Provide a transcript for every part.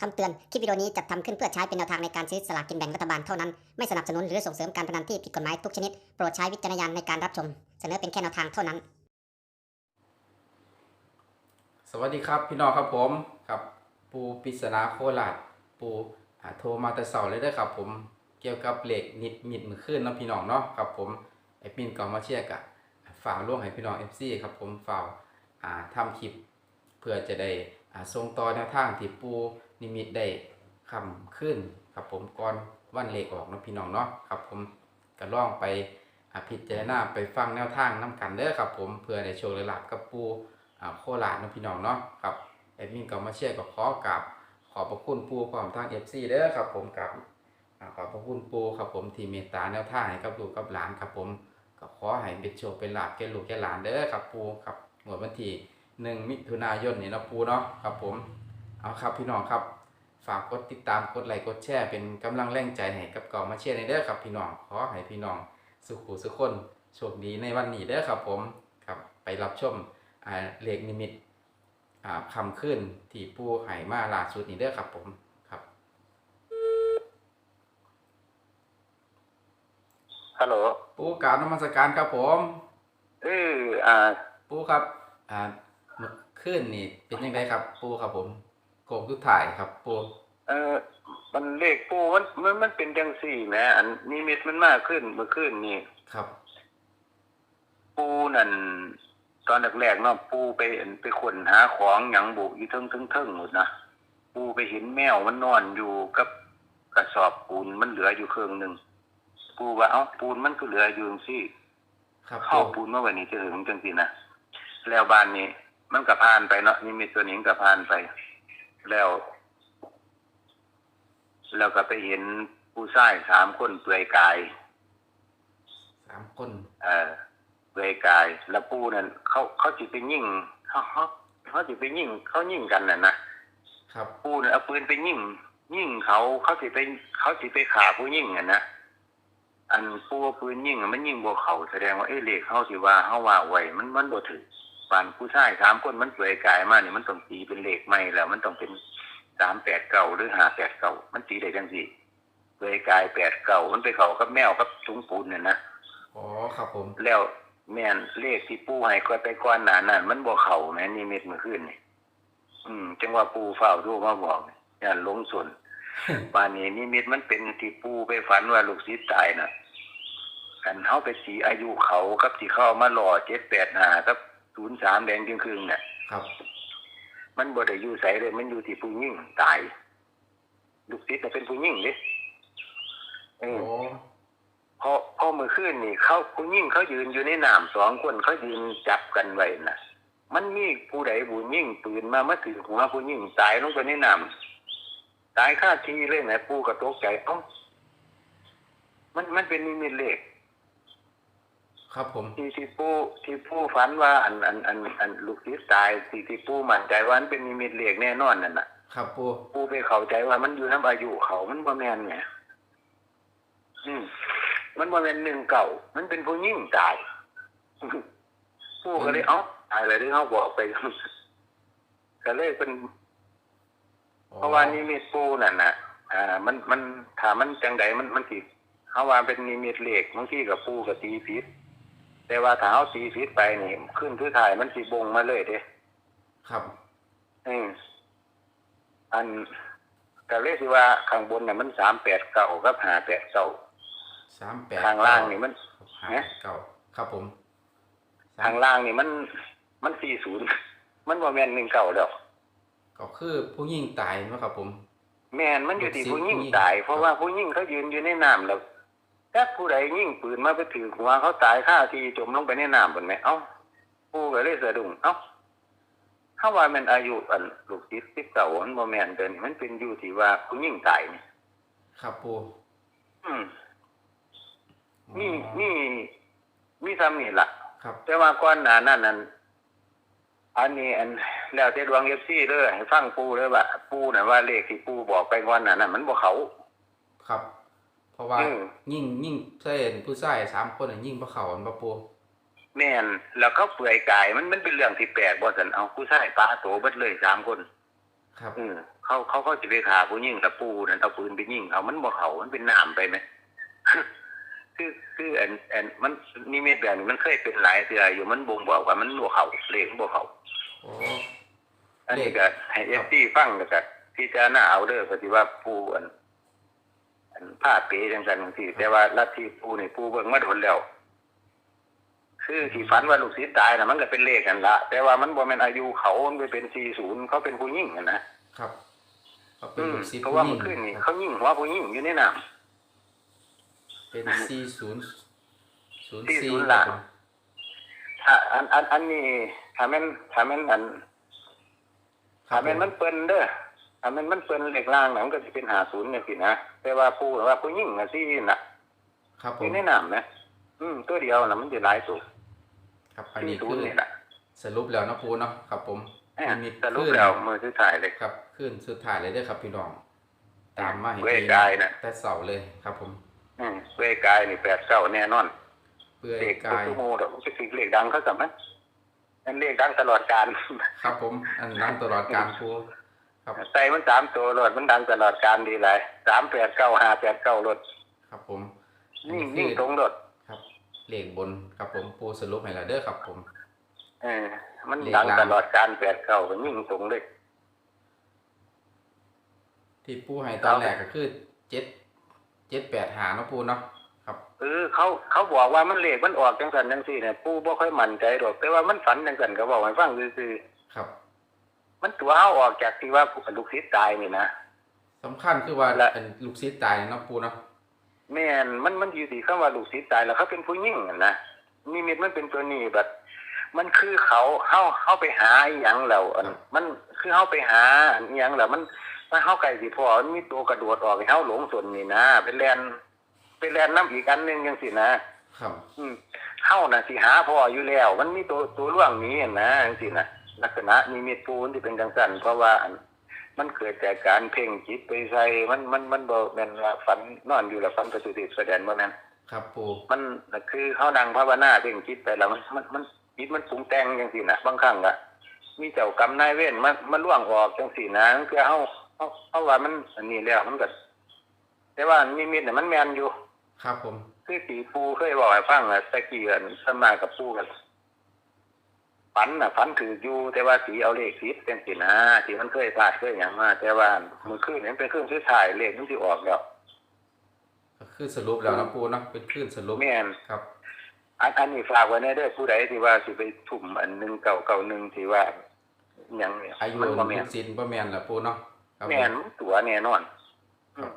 คำเตือน คลิปวิดีโอนี้จัดทำขึ้นเพื่อใช้เป็นแนวทางในการซื้อสลากกินแบ่งรัฐบาลเท่านั้น ไม่สนับสนุนหรือส่งเสริมการพนันที่ผิดกฎหมายทุกชนิด โปรดใช้วิจารณญาณในการรับชม เสนอเป็นแค่แนวทางเท่านั้น สวัสดีครับพี่น้องครับผมครับ ปูปริศนาโคราชปูอ่าโทรมาแต่เสาร์เลยเด้อครับ ผมเกี่ยวกับเหล็กนิดมิดมือขึ้นเนาะพี่น้องเนาะครับผมไอ้ปินก็มาเชียร์กะฝากล่วงให้พี่น้อง FC ครับผมฝากอ่าทำคลิปเพื่อจะได้อ่าส่งต่อแนวทางที่ปู นิมิตได้คำขึ้นครับผมก่อนวันเลขออกนะพี่น้องเนาะครับผมก็ล่องไปอ่าพิจารณาไปฟังแนวทางน้กันเด้อครับผมเพื่อได้โชคได้ลาภกับปูอ่าโคราชเนะพี่น้องเนาะครับแอดมินก็มาเชียร์ก็ขอกับขอบพระคุณปูพร้อมทาง FC เด้อครับผมกับขอบพระคุณปูครับผมที่เมตตาแนวทางให้กับลูกกับหลานครับผมก็ขอให้เป็นโชคเป็นหลาภแก่ลูกแก่หลานเด้อครับปูครับงวดวันที่1มิถุนายนนี่นะปูเนาะครับผม เอาครับพี่น้องครับ ฝากกดติดตามกดไลค์กดแชร์เป็นกำลังแรงใจให้กับเก่ามาเชียร์ในเด้อครับพี่น้องขอให้พี่น้องสุขุสุขคนโชคดีในวันนี้เด้อครับผมครับไปรับชมอ่าเลขนิมิตอ่าคำขึ้นที่ปูไหมาล่าสุดนี้เด้อครับผมครับฮัลโหลปูกรารนมัสการครับผมเอออ่าปูครับ อ่าเมื่อคืนนี่เป็นยังไงครับ ปูครับผม โกงทุกถ่ายครับปูเออมันเลขปูมันมันมันเป็นจังสี่แหมอันนิมิตมันมากขึ้นเมื่อคืนนี่ครับ ปูนั่นตอนแรกๆเนาะปูไปเห็นไปขนหาของหยังบุกอยู่เทิงเทิงเทิงหมดนะปูไปเห็นแมวมันนอนอยู่กับกระสอบปูนมันเหลืออยู่เครื่องหนึ่งปูว่าเอ้าปูนมันก็เหลืออยู่จังซี่ครับเข้าปูปูนเมื่อวันนี้จะถึงจังสินะแล้วบ้านนี้ มันก็ผ่านไปเนาะนี่มีตัวนี้ก็ผ่านไป แล้ว แล้วก็ไปเห็นผู้ชายสามคนเปลือยกายสามคน เอ่อเปลือยกาย แล้วปูนั่นเขาเขาจิไปยิงเขาเขาเขาจิไปยิงเขายิงกันน่ะนะครับปูนั่นเอาปืนไปยิงยิงเขาเขาจิไปเขาจิไปขาผู้ยิงอะนะอันปูเอาปืนยิงอะมันยิงบ่เขาแสดงว่าเอ้เลขเขาสิว่าเขาว่าไว้มันมันบ่ถือ ปานผู้ชายสามคนมันเปลือยกายมาเนี่ยมันต้องตีเป็นเลขใหม่แล้ว มันต้องเป็นสามแปดเก้าหรือห้าแปดเก้ามันตีได้จังสี่เปลือยกายแปดเก้ามันไปเขากับแมวกับถุงปูนเนี่ยนะอ๋อครับผม แล้วแม่นเลขที่ปู่ให้ก็ไปก้อนหนานั่นมันบ่เข้าแม่นนิมิตเมื่อคืนนี่อืม จังว่าปู่เฝ้าดูมาบอกอย่าหลงสนป่านนี้นิมิตมันเป็นที่ปู่ไปฝันว่าลูกศิษย์ตายน่ะกันเฮาไปสีอายุเขากับที่เข้ามาหล่อ785กับ 03แดงจึงครึ่งเนี่ยครับ มันบ่ได้อยู่ไสเลย มันอยู่ที่ผู้หญิงตายลูกศิษย์น่ะเป็นผู้หญิงเด้เอโอ้อพอพอเมื่อคืนนี่เขาผู้ยิ่งเขายืนอยู่ในน้ำสองคนเขายืนจับกันไว้น่ะ มันมีผู้ใดผู้ยิ่งปืนมามาถือหัวผู้ยิ่งตายลงไปในน้ำตายค่าทีเลยนะปูกระตกใจเอ้ามันมันเป็นนิมิตเลข ครับผมที่ที่ปูที่ปูฝันว่าอันอันอันอันลูกศิษย์ตายที่ที่ปูมั่นใจว่ามันเป็นนิมิตเลขแน่นอนนั่นน่ะ ครับปูปูไปเข้าใจว่ามันอยู่น้ำอายุเขามันบ่แม่นไงอืมมันบ่แม่นหนึ่งเก่ามันเป็นผู้ยิ่งตายปูก็เลยเอ้าตายเลยที่เขาบอกไปก็เลยเป็นอ๋อเพราะว่านิมิตปูนั่นน่ะ อ่า มันมันถ้ามันจังใดมันมันสิเขาว่าเป็นนิมิตเลขบางทีกับปูกับตีผิด แต่ว่าถ้าเขาตีผิดไปนี่ขึ้นคือถ่ายมันสิบงมาเลยเด้ครับ อืมอันก็เลยสิว่าข้างบนน่ะมันสามแปดเก้ากับห้าแปดเก้าสามแปดข้างล่างนี่มันห้าฮะเก้าครับผมสามข้างล่างนี่มัน มันสี่ศูนย์มันบ่แม่นหนึ่งเก้าแล้วก็คือผู้ยิ่งตายเนาะครับผม แม่นมันอยู่ที่สิบผู้ยิ่งผู้หญิงตาย เพราะว่าผู้ยิ่งเขายืนอยู่ในน้ำแล้ว ถ้าผู้ใดยิ่งปืนมาไปถือหัวเขาตายค่าทีจมลงไปในน้ำบนไหมเอ้าผู้ก็เลยสะดุ้งเอ้าถ้าว่ามันอายุอันลูกศิษย์สิบเก้ามันบ่แม่นเดินมันเป็นอยู่ที่ว่าผู้ยิ่งตายนี่ครับปูอืมอ๋อนี่นี่มีทำนี่ล่ะครับ แต่ว่าก่อนหน้านั้นนั้นอันนี้อันแล้วแต่ดวงเอฟซีเลยให้ฟังปูเลยว่าปูน่ะว่าเลขที่ปูบอกไปก่อนหน้านั้นมันบ่เขา ครับ เพราะว่าอืม ยิ่งยิ่งเส้นผู้ชายสามคนน่ะยิ่งพระเขาอันปะปูแม่นแล้วเขาเปลือยกายมันมันเป็นเรื่องที่แปลกบ่สันเอาผู้ชายปลาโตเบิดเลยสามคน ครับ อืมเขาเขาเขาจะไปขาผู้ยิ่งตะปูนั่นเอาปืนไปยิงเขามันบ่เขามันเป็นน้ำไปไหม คือคืออันอันมันนี่เม็ดแบบนี้มันเคยเป็นหลายเทื่ออยู่มันบ่งบอกว่ามันบ่เขาเลขบ่เขาโอ้ อันนี้ก็ให้เอฟซีฟังแล้วก็พิจารณาเอาเด้อปฏิว่าปูอันอัน ผ้าเปจังซั่นจังซี่แต่ว่าลัทธิปูนี่ปูเบิ่งมาโดนแล้ว คือที่ฝันว่าลูกศิษย์ตายน่ะมันก็เป็นเลขกันละแต่ว่ามันบ่แม่นอายุเขามันไปเป็น40เขาเป็นผู้หญิงอะนะครับเขาเป็อืนมลูกศิษย์เพราะว่าผู้เมื่อหคืญินงนี่ครัเขาบยิงหัวผู้หญิงอยู่ในน้ำเป็นสี่ศูนย์ศูนย์สี่สี่ศูนย์คล่ะรับผมถ้าอันอันอันนี้ถ้าแม่นถ้าแม่นอันครัถ้าบผแม่นมันเปิ้นเด้อ ถ้าแม่นมันเปิ้นเลขล่างน่ะมันก็สิเป็น50จังซี่นะแต่ว่าผู้ว่าผู้หญิงน่ะสิน่ะครับผอยู่มในน้ำนะอืมตัวเดียวน่ะมันสิหลายตัวครับอันสี่นี้ศูคืนย์อนี่แหละสรุปแล้วเนาะปูเนาะครับ ผมเอ้ยนิมิตสรุปขึ้นแล้วมือสุดท้ายเลยครับ ขึ้นสุดท้ายเลยเด้อครับพี่น้อง ตามมาเห็นเว้ยกายน่ะแต่เสาเลยครับ ผมอืมเว้ยกายนี่แปดเก้าแน่นอนเปื่อยเลขกายทุกโมดอกมันจะเลขดังเขาสัมมั้ยนั่นเลขดังตลอดการครับผม อันนั้นตลอดการปู ครับ ใส่มันสามตัวรถมันดังตลอดการดีหลายสามแปดเก้าห้าแปดเก้ารถครับผมยิ่งอัยิ่งคือตรงรถครับเลขบนครับผมปูสรุปให้แล้วเด้อครับผมเออมันเลขดังล่างตลอดการแปดเก้าก็ยิ่งตรงเลยที่ปูให้ตอนแรกก็คือเจ็ดเจ็ดแปดหาเนาะปูเนาะครับเออเขาเขาบอกว่ามันเลขมันออกจังสันจังสี่เนี่ยปู่บ่ค่อยมั่นใจหรอกแต่ว่ามันฝันจังสันก็บอกให้ฟังซื่อๆครับ มันตัวเอาออกจากที่ว่าลูกศิษย์ตายนี่นะสำคัญคือว่าและเป็นลูกศิษย์ตายเนาะปูเนาะแม่นมันมันอยู่ที่คำว่าลูกศิษย์ตายแล้วเขาเป็นผู้ยิ่งน่ะนะนิมิตมันเป็นตัวนี้แบบมันคือเขาเฮาเฮาไปหาอหยังแล้วอันมันคือเฮาไปหาอหยังแล้วมันมันเฮาไก่สิพอมันมีตัวกระโดดออกให้เฮาหลงส่วนนี่นะเป็นแลนเป็นแลนน้ำอีกอันหนึงจังซี่นะ ครับ อืมเฮาน่ะสิหาพ่ออยู่แล้ว มันมีตัวตัวล่วงนี้นะจังซี่นะ ลักษณะนิมิตปูนที่เป็นจังซั่นเพราะว่าอันมันเกิดจากการเพ่งจิตไปใส่มันมันมันบ่แม่นว่าฝันนอนอยู่แล้วฝันประสุติแสดงบ่แม่นครับปูมันน่ะคือเฮานั่งภาวนาเพ่งจิตไปแล้วมันมันมันจิตมันปรุงแต่งจังซี่นะบางครั้งก็มีเจ้ากรรมนายเวรมามาล่วงออกจังซี่นะคือเฮาเฮาเฮาว่ามันอันนี้แล้วมันก็แต่ว่านิมิตน่ะมันแม่นอยู่ ครับผม คือสีปูเคยบอกให้ฟังอะตะกี้อันสวนมากับปูกัน ฝันน่ะฝันถืออยู่แต่ว่าสีเอาเลขสิบเป็นสินะที่มันเคยพลาดเคยอย่างมาแต่ว่ามือคืนนี้มันเป็นเครื่องซื้อถ่ายเลขมันที่ออกแล้วก็คือสรุปแล้วเนาะปูเนาะเป็นคลื่นสรุปแม่นครับอันอันนี้ฝากไว้ในเด้อผู้ใดที่ว่าสิไปทุ่มอันหนึ่งเก่าเก่าหนึ่งที่ว่าหยังเนี่ยอายุมันลูบ่แม่นกศิษย์บ่แม่นล่ะปูเนาะครับผแม่นมันตัวแน่นอนครับ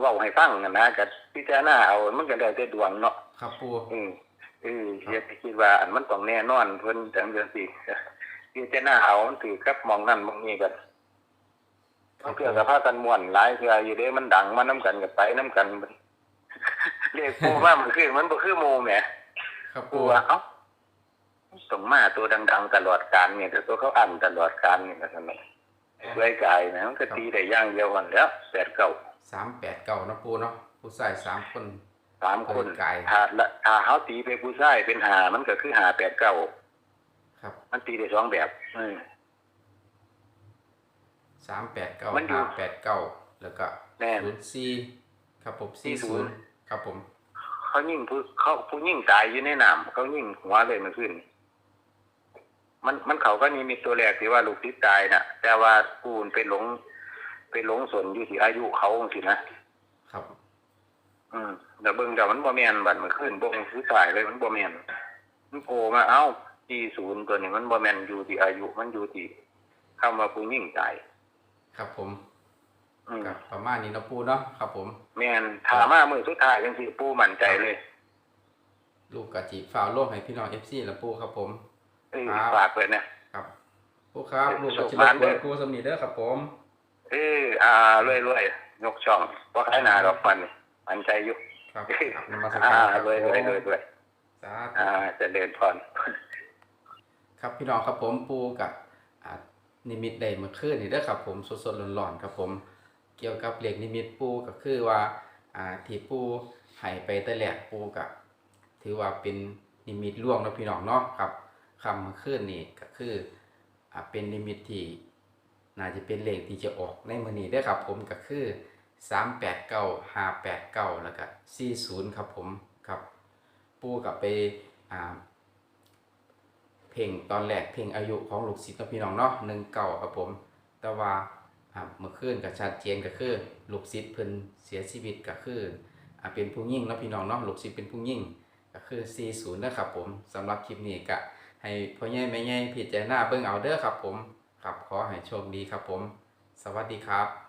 เว้าให้ฟังกันนะกับพิจารณาเอามันก็ได้แต่ดวงเนาะครับปูอืม เอออย่าไปคิดว่าอันมันต้องแน่นอนเพิ่นจังเดือนสิพิจารณาเอามันถือกับมองนั่นมองนี้กันมันเพื่อกับพากันม่วนหลายเทื่ออยู่เด้มันดังมานํกันกับไปนํกันเรียกปูว่ามันคือมันบ่คือหมู่แหมครับปูปูว่าเอ้าต้องมาตัวดัง ๆ ตลอดการเนี่ยแต่ตัวเขาอันตลอดการนี่ก็ซั่นแหละด้วยกายนะมันก็ตีได้อย่างเดียวกันแล้วแปดเก้าสามแปดเก้าเนาะปูเนาะผู้ชายสามคน สามคนด้วยกายถ้าละถ้าเฮาตีไปผู้ชายเป็นหามันก็คือหาแปดเก้าครับ มันตีได้สองแบบเออสามแปดเก้ามันอยู่ห้าแปดเก้าแล้วก็แน่นศูนย์สี่ครับผมสี่ศูนย์ครับผม เขายิ่งผู้เขาผู้ยิ่งตายอยู่ในน้ำเขายิ่งหัวเลยเมันขึ้น มันมันเขาก็นี่มีตัวแรกที่ว่าลูกทิศตายน่ะ แต่ว่าปูนไปหลงไปหลงสนอยู่ที่อายุเขาสินะครับ อืมแต่เบิ่งแต่มันบ่แม่นบัดมันขึ้นบ่งคือตายเลยมันบ่แม่นมันโผล่มาเอ้าที่ศูนย์ตัวนี้มันบ่แม่นอยู่ที่อายุมันอยู่ที่คำว่าผู้ยิ่งตายครับผมอืมกับประมาณนี้เนาะปูเนาะครับผมแม่นถามมามือสุดท้ายจังซี่ปูมั่นใจเลย ลูกกะจิฝ่าวโลกให้พี่น้องเอฟซีละปูครับผมเออครับฝากเลยนะครับปูครับเออลูกกะจิสุรขบภาพกเด้วนอปูสำนีเด้อครับผม เอออ่ารวยรวยยกช่องว่าใครนาดอกฟันนี่ มันใจอยู่ครับครับนมัสอ่าการครับรวยรวยรวยรวยสาธุอ่าเจะเดินพรครับพี่น้องครับผมปูกับอ่านิมิตได้เมื่อคืนนี่เด้อครับผมสดๆร้อนๆครับผม เกี่ยวกับเหล็กนิมิตปูก็คือว่าอ่าที่ปูให้ไปแต่แรกปูก็ถือว่าเป็นนิมิตล่วงเนาะพี่น้องเนาะครับคำเมื่อคืนนี่ก็คืออ่าเป็นนิมิตที่น่าจะเป็นเลขที่จะออกในมื้อนี้เด้อครับผมก็คือ 389 589แล้วก็40ครับผมครับปู่กับไปอ่าเพลงตอนแรกเพลงอายุของลูกศิษย์เนาะพี่น้องเนาะหนึ่งเก่าครับผม แต่ว่าอ่าเมื่อคืนกับชัดเจนก็คือลูกศิษย์เพิ่นเสียชีวิตก็คือเป็นผู้ยิ่งเนาะพี่น้องเนาะลูกศิษย์เป็นผู้ยิ่งก็คือ 40นะครับผมสำหรับคลิปนี้ก็ให้พ่อใหญ่แม่ใหญ่พิจารณาเบิ่งเอาเด้อครับผมครับขอให้โชคดีครับผม สวัสดีครับ